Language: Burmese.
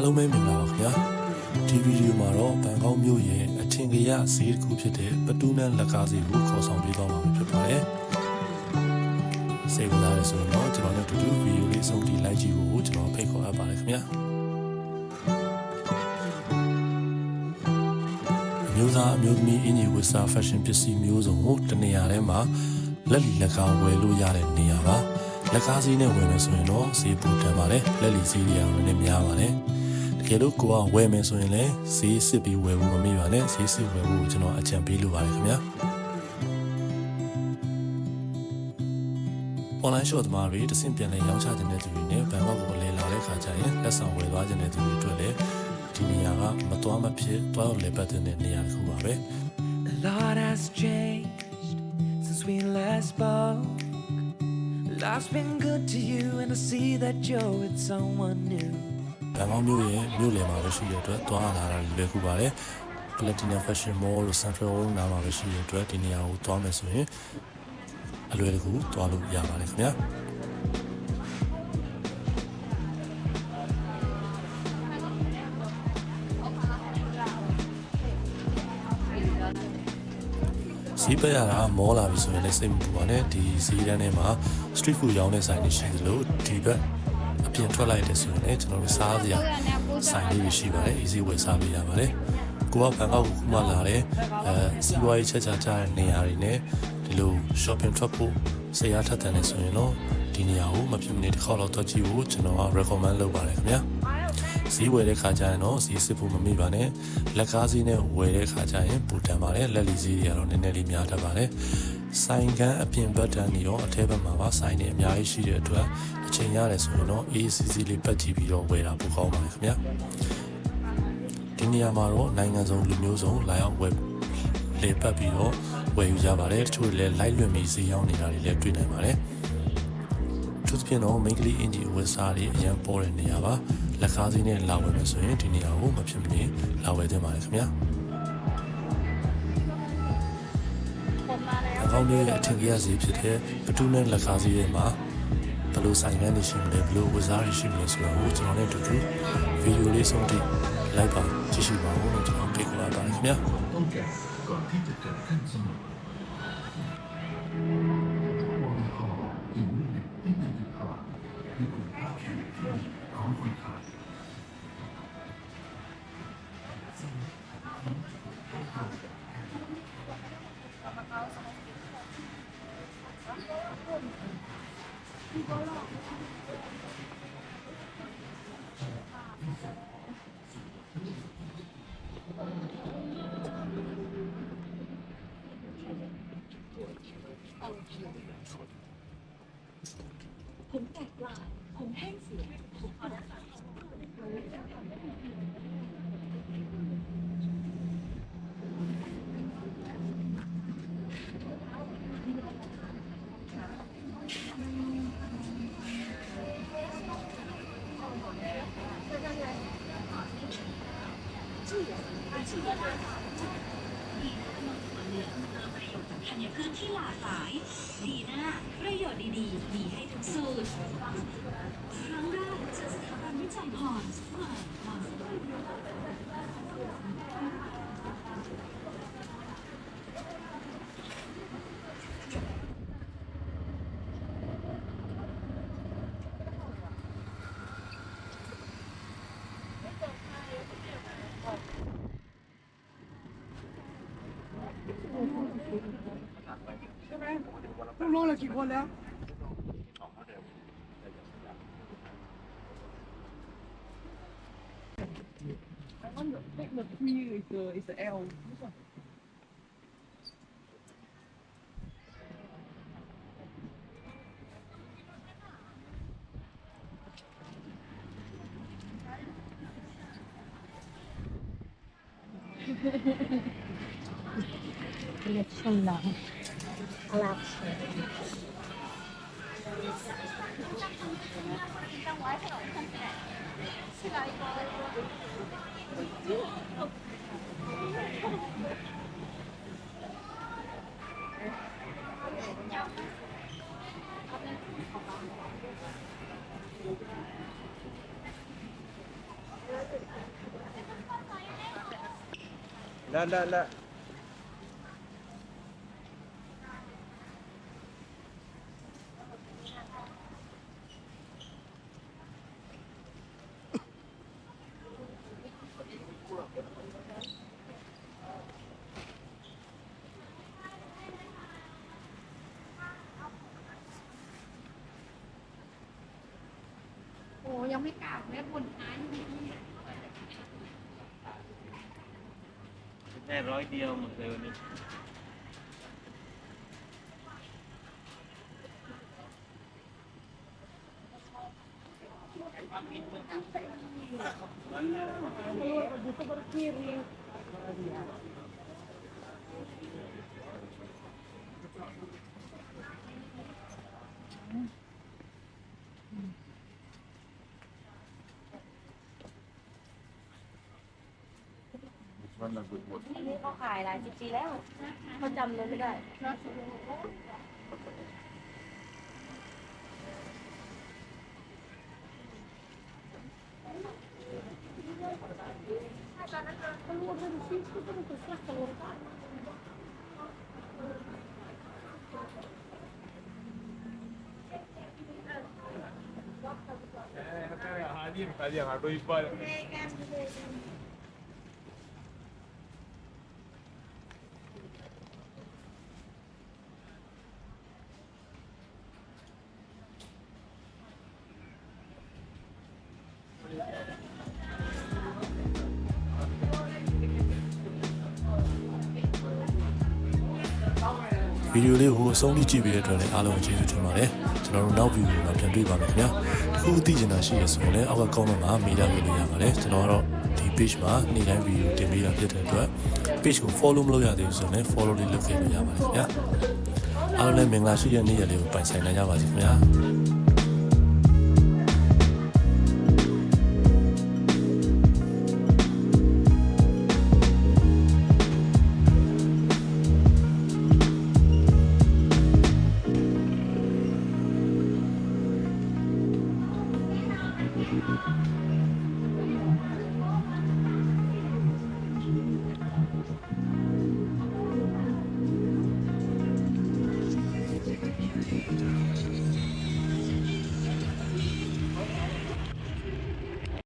အားလုံးပဲမင်္ဂလာပါခင်ဗျာဒီဗီဒီယိုမှာတော့ဘန်ကောက်မြို့ရဲ့အထင်ကရဈေးတစ်ခုဖြစ်တဲ့ပတူးနန်လက်ကားဈေးကိုခေါ်ဆောင်ပေးသွားမှာဖြစ်ပါတယ်စိတ်ဝင်စားရဆိုရင်တော့ကျွန်တော်တို့တူတူဗီဒီယိုလေးဆုံးထိလိုက်ကြည့်ဖို့ကျွန်တော်ဖိတ်ခေါ်အပ်ပါတယ်ခင်ဗျာအမျိုးသားအမျိုးသမီးအင်ဂျီဝစ်စာ fashion ပစ္စည်းမျိုးစုံကိုတနေရာထဲမှာလက်လီလက်ကားဝယ်လို့ရတဲ့နေရာပါလက်ကားဈေးနဲ့ဝယ်မယ်ဆိုရင်တော့ဈေးပိုတန်ပါတယ်လက်လီဈေးတွေကလည်းနည်းများပါတယ်တ ကယ်လို့ကိုကဝယ်မယ်ဆိုရင်လည်းဈေးစစ်ပြီးဝယ်ဖို့မမေ့ပါနဲ့ဈေးစစ်ဝယ်ဖို့ကျွန်တော်အကြံပေးလိုပါတယ်ခင်ဗျာ online shop သမားတွေတဆင့်ပြန်လဲရောင်းချတဲ့သူတွေနဲ့ဘန်ကောက်ကိုလဲလာတဲ့ခါကျရင်လက်ဆောင်ဝယ်သွားတဲ့သူတွေအတွက်လည်းဒီနေရာကမတော်မဖြစ်တွားရောက်လဲပတ်တဲ့နေရာတစ်ခုပါပဲ A lot has changed since we last spoke. Life's been good to you, and I see that you're with someone new. ဘန်ကောက်မြို့ရဲ့မြို့လယ်မှာပဲရှိတဲ့အတွက်တွားလာတာလည်းလွယ်ကူပါတယ် Platinum Fashion Mall လို့ Central Hall နားမှာပဲရှိတဲ့အတွက်ဒီနေရာကိုတွားမယ်ဆိုရင်အလွယ်တကူတွားလို့ရပါတယ်ခင်ဗျာဈေးပတ်ရတာမောလာပြီဆိုရင်လည်းစိတ်မပူပါနဲ့ဒီဈေးတန်းထဲမှာ street food ရောင်းတဲ့ဆိုင်တွေရှိသလိုဒီဘက် အပြင်ထွက်လိုက်တဲ့ဆိုရင်လည်းကျွန်တော်တို့စားစရာဆိုင်လေးတွေရှိပါတယ် easy ဝယ်စားပေးရပါတယ်ကိုကဘန်ကောက်ကိုခုမှလာတယ်အဲစီးပွားရေးချက်ချာချတဲ့နေရာတွေနဲ့ဒီလို shopping ထွက်ဖို့ဆရာထက်တယ်နေဆိုရင်တော့ဒီနေရာကိုမဖြစ်မနေတစ်ခေါက်တော့တွက်ကြည့်ဖို့ကျွန်တော်က recommend လုပ်ပါတယ်ခင်ဗျာဈေးဝယ်တဲ့ခါကျရင်တော့ဈေးစစ်ဖို့မမိပါနဲ့လက်ကားဈေးနဲ့ဝယ်တဲ့ခါကျရင်ပူတန်ပါတယ်လက်လီဈေးတွေကတော့နည်းနည်းလေးများတတ်ပါတယ် ဆိုင်ကန်းအပြင်ဘက်တန်းတွေရောအထက်ဘက်မှာပါဆိုင်တွေအများကြီးရှိတဲ့အတွက်အချိန်ရတယ်ဆိုရင်တော့ ACC လေးပတ်ကြည့်ပြီးတော့ဝယ်တာပိုကောင်းပါတယ်ခင်ဗျာဒီနေရာမှာတော့နိုင်ငံစုံလူမျိုးစုံလာရောက်ဝယ်လေပတ်ပြီးတော့ဝယ်ယူကြပါတယ်တချို့လည်းလိုက်လွင်ပြီးဈေးရောက်နေတာတွေလည်းတွေ့နိုင်ပါတယ်သူသဖြင့်တော့မိန်းကလေးအင်ဂျီဝက်စားတွေအရန်ပေါ်တဲ့နေရာပါလက်ကားစီးနဲ့လာဝယ်မယ်ဆိုရင်ဒီနေရာကိုမဖြစ်မနေလာဝယ်သင့်ပါတယ်ခင်ဗျာ ကောင်းတဲ့အထင်ကြီးရစီဖြစ်တဲ့အတူနဲ့လက်ကားစီးတွေမှာဘယ်လိုဆိုင်ငန်းတွေရှိမလဲဘယ်လိုဝစားတွေရှိမလဲဆိုတော့ကျွန်တော်လည်းတူတူဗီဒီယိုလေးဆုံးထိလိုက်ပါကြည့်ရှုပါဦးလို့ကျွန်တော်ဖိတ်ခေါ်ပါတယ်ခင်ဗျာဟုတ်ကဲ့ ผมแตกลายผมแห้งเสียผมอ่อนแอ ธัญพืชที่หลากหลาย ดีน่าประโยชน์ดีๆ มีให้ทุกสูตร ครั้งแรกจากสถาบันวิจัยพรสใหม่พ 都老了几块了？哎，温度，温度梯度是是 L。কালেকশনটা لا لا لا ยังไม่กลับแม่บนท้ายอยู่นี่แค่ร้อยเดียวหมดเลยวันนี้อั นั่นน่ะสุดหมดที่นี่เขาขายหลายสิบปีแล้วเขาจำเลยไม่ได้เดี๋ยวหาดิมไปเดี๋ยวหาดูอีกไป ဗီဒီယိုလေးကိုအဆုံးထိကြည့်ပေးတဲ့အတွက်လည်းအားလုံးကျေးဇူးတင်ပါတယ်ကျွန်တော်တို့နောက်ဗီဒီယိုမှာပြန်တွေ့ပါမယ်ခင်ဗျာတခုသိချင်တာရှိရဆိုရင်လည်းအောက်က comment မှာမေးထားပေးလို့ရပါတယ်ကျွန်တော်ကတော့ဒီ page မှာနေ့တိုင်းဗီဒီယိုတင်ပေးတာဖြစ်တဲ့အတွက် page ကို follow မလုပ်ရသေးဘူးဆိုရင်လည်း follow လေးလုပ်ခဲ့လို့ရပါတယ်ခင်ဗျာအားလုံးလည်းမင်္ဂလာရှိတဲ့နေ့ရက်လေးကိုပိုင်ဆိုင်နိုင်ကြပါစေခင်ဗျာ